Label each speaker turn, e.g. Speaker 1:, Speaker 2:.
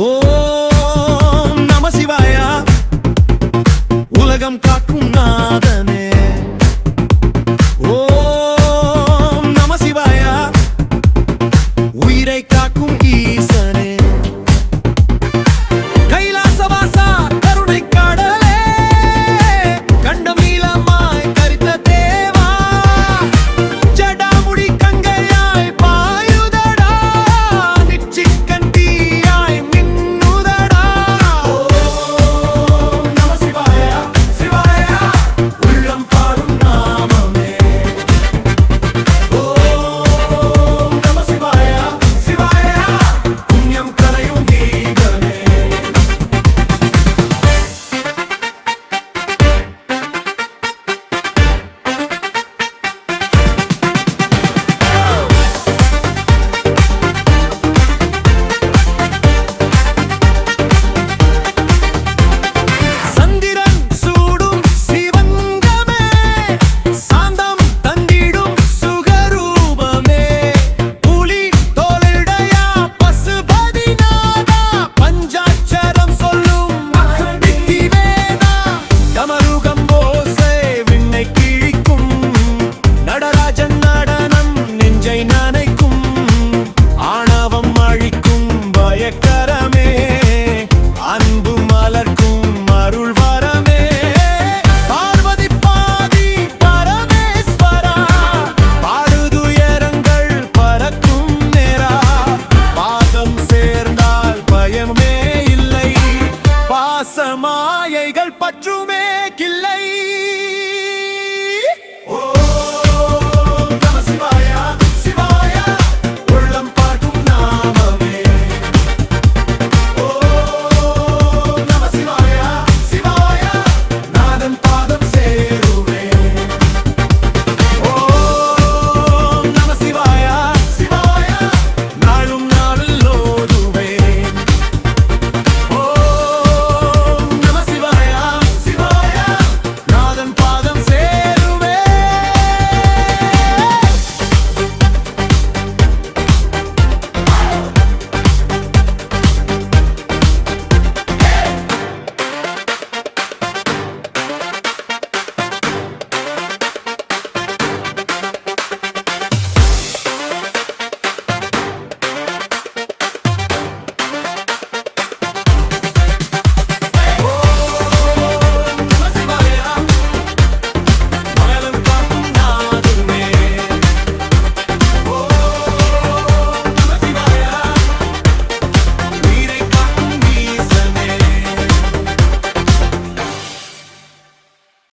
Speaker 1: ஓம் நம சிவாயா. உலகம் காக்கும் பற்றுமே